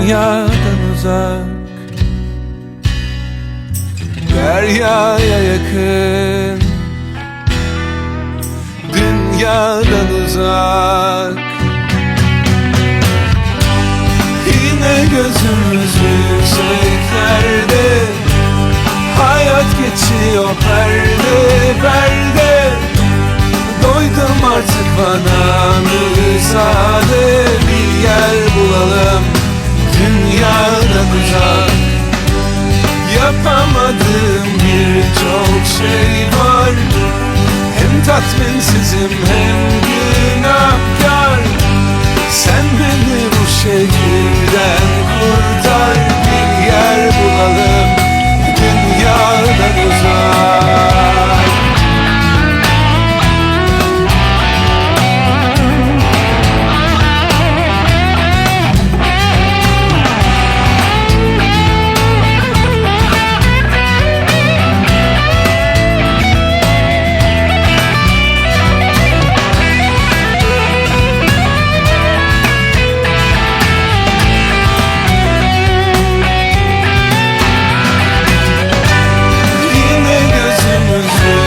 Dünyadan uzak. Deryaya yakın. Dünyadan uzak. Yine gözümüz yükseklerde birçok şey var Hem tatminsizim hem günahkar love.